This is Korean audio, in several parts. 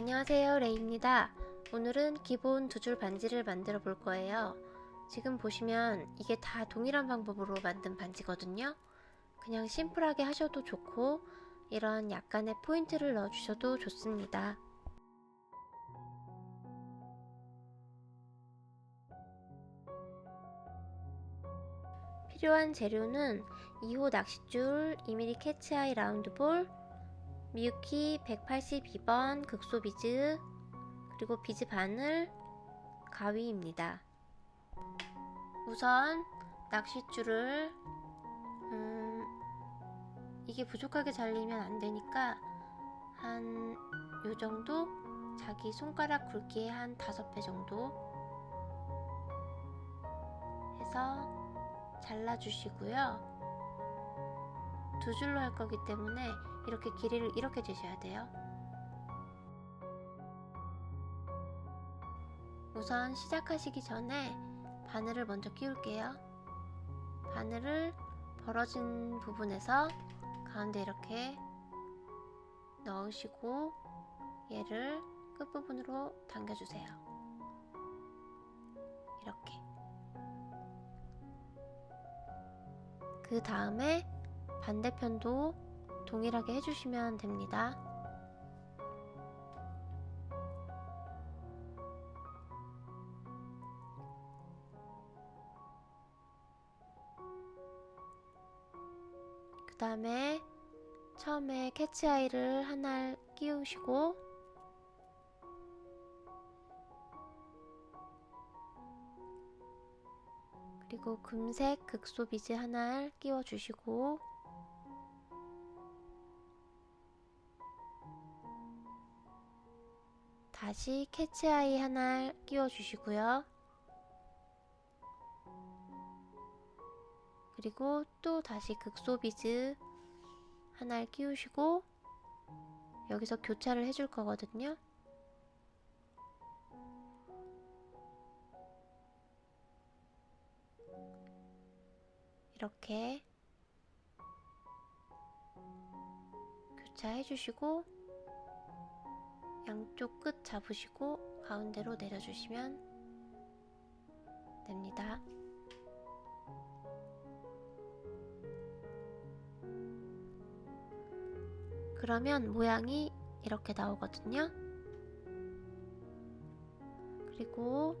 안녕하세요 레이입니다. 오늘은 기본 두 줄 반지를 만들어 볼 거예요. 지금 보시면 이게 다 동일한 방법으로 만든 반지거든요. 그냥 심플하게 하셔도 좋고 이런 약간의 포인트를 넣어 주셔도 좋습니다. 필요한 재료는 2호 낚싯줄, 2mm 캐치아이 라운드볼, 미유키 182번 극소 비즈, 그리고 비즈 바늘, 가위입니다. 우선 낚싯줄을 음, 이게 부족하게 잘리면 안 되니까 한 요 정도 자기 손가락 굵기의 한 다섯 배 정도 해서 잘라주시고요. 두 줄로 할 거기 때문에 이렇게 길이를 이렇게 주셔야 돼요. 우선 시작하시기 전에 바늘을 먼저 끼울게요. 바늘을 벌어진 부분에서 가운데 이렇게 넣으시고 얘를 끝부분으로 당겨주세요. 이렇게. 그 다음에 반대편도 동일하게 해주시면 됩니다. 그 다음에 처음에 캐치아이를 하나 끼우시고 그리고 금색 극소 비즈 하나 끼워 주시고 다시 캐치아이 하나 끼워 주시고요. 그리고 또 다시 극소 비즈 하나를 끼우시고 여기서 교차를 해줄 거거든요. 이렇게 교차해 주시고 양쪽 끝 잡으시고 가운데로 내려주시면 됩니다. 그러면 모양이 이렇게 나오거든요. 그리고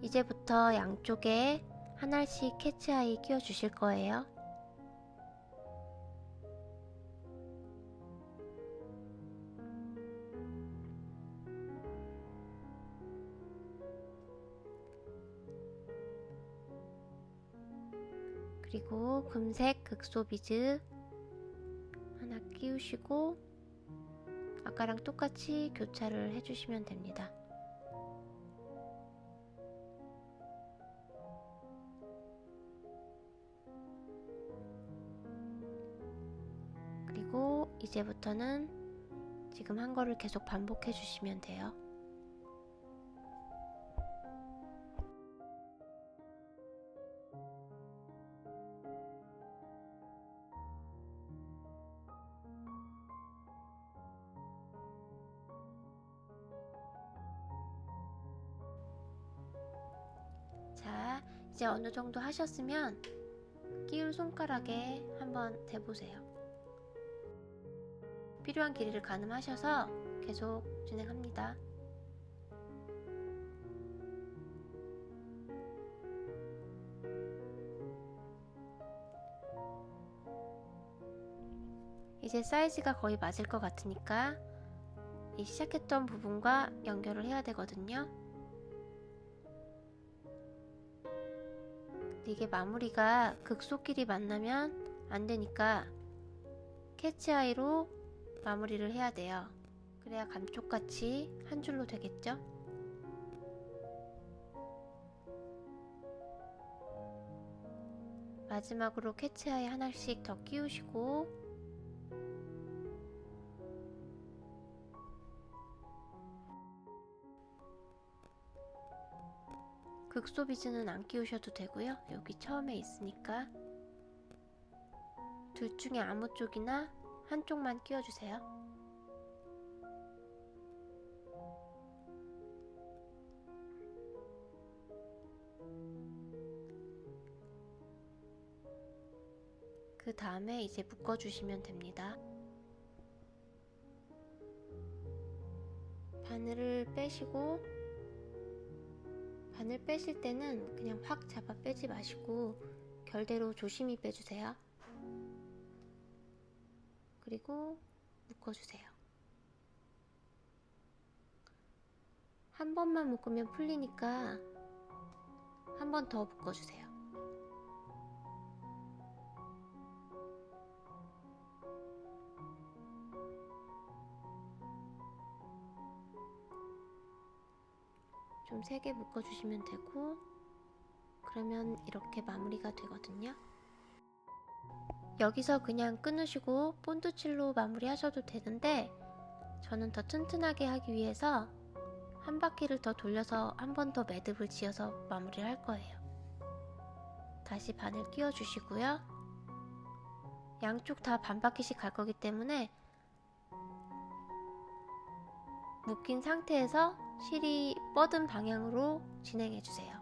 이제부터 양쪽에 하나씩 캐치아이 끼워 주실 거예요. 그리고 금색 극소 비즈 하나 끼우시고 아까랑 똑같이 교차를 해주시면 됩니다. 그리고 이제부터는 지금 한 거를 계속 반복해 주시면 돼요. 이제 어느 정도 하셨으면 끼울 손가락에 한번 대보세요. 필요한 길이를 가늠하셔서 계속 진행합니다. 이제 사이즈가 거의 맞을 것 같으니까 이 시작했던 부분과 연결을 해야 되거든요. 이게 마무리가 극소끼리 만나면 안 되니까 캐치아이로 마무리를 해야 돼요. 그래야 감쪽같이 한 줄로 되겠죠? 마지막으로 캐치아이 하나씩 더 끼우시고 엑소비즈는 안 끼우셔도 되고요. 여기 처음에 있으니까 둘 중에 아무 쪽이나 한쪽만 끼워주세요. 그 다음에 이제 묶어주시면 됩니다. 바늘을 빼시고 바늘 빼실 때는 그냥 확 잡아 빼지 마시고 결대로 조심히 빼주세요. 그리고 묶어주세요. 한 번만 묶으면 풀리니까 한 번 더 묶어주세요. 좀 세게 묶어주시면 되고 그러면 이렇게 마무리가 되거든요. 여기서 그냥 끊으시고 본드칠로 마무리 하셔도 되는데 저는 더 튼튼하게 하기 위해서 한 바퀴를 더 돌려서 한 번 더 매듭을 지어서 마무리를 할 거예요. 다시 바늘 끼워 주시고요. 양쪽 다 반 바퀴씩 갈 거기 때문에 묶인 상태에서 실이 뻗은 방향으로 진행해 주세요.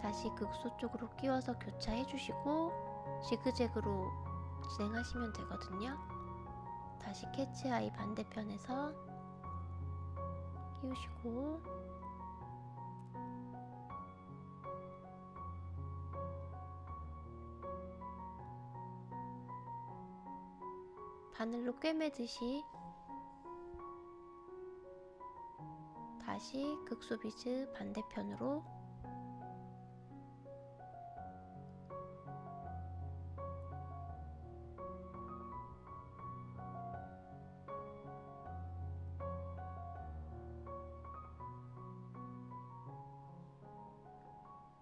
다시 극소 쪽으로 끼워서 교차해 주시고 지그재그로 진행하시면 되거든요. 다시 캐치아이 반대편에서 끼우시고 바늘로 꿰매듯이 다시 극소 비즈 반대편으로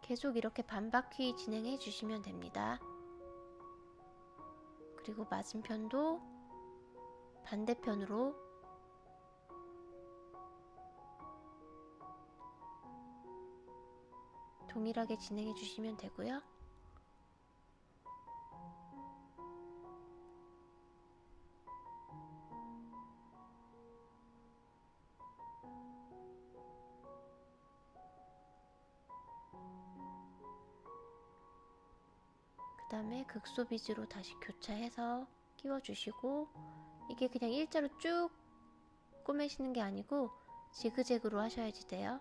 계속 이렇게 반바퀴 진행해 주시면 됩니다. 그리고 맞은편도 반대편으로 동일하게 진행해 주시면 되고요. 그 다음에 극소 비즈로 다시 교차해서 끼워주시고 이게 그냥 일자로 쭉 꼬매시는 게 아니고 지그재그로 하셔야지 돼요.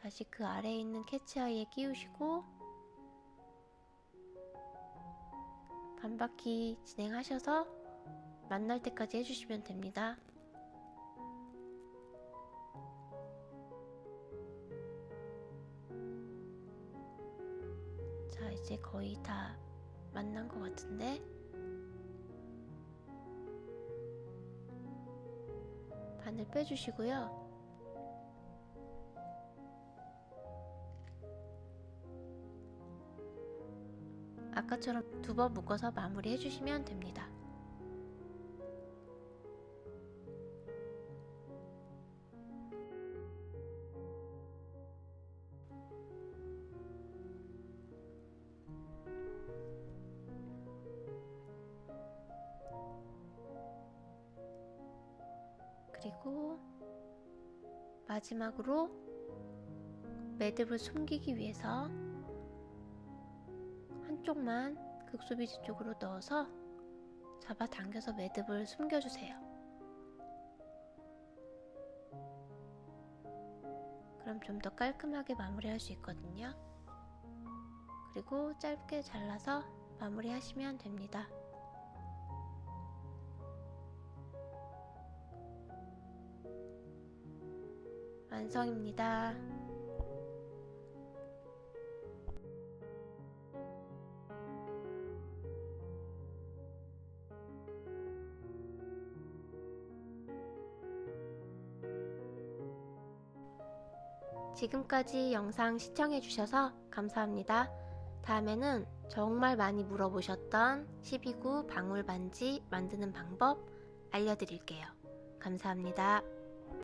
다시 그 아래에 있는 캐치아이에 끼우시고 반바퀴 진행하셔서 만날 때까지 해주시면 됩니다. 자, 이제 거의 다 만난 것 같은데 바늘 빼주시고요. 아까처럼 두 번 묶어서 마무리 해주시면 됩니다. 그리고 마지막으로 매듭을 숨기기 위해서 한쪽만 극소비지 쪽으로 넣어서 잡아당겨서 매듭을 숨겨주세요. 그럼 좀 더 깔끔하게 마무리할 수 있거든요. 그리고 짧게 잘라서 마무리하시면 됩니다. 완성입니다. 지금까지 영상 시청해주셔서 감사합니다. 다음에는 정말 많이 물어보셨던 12구 방울 반지 만드는 방법 알려드릴게요. 감사합니다.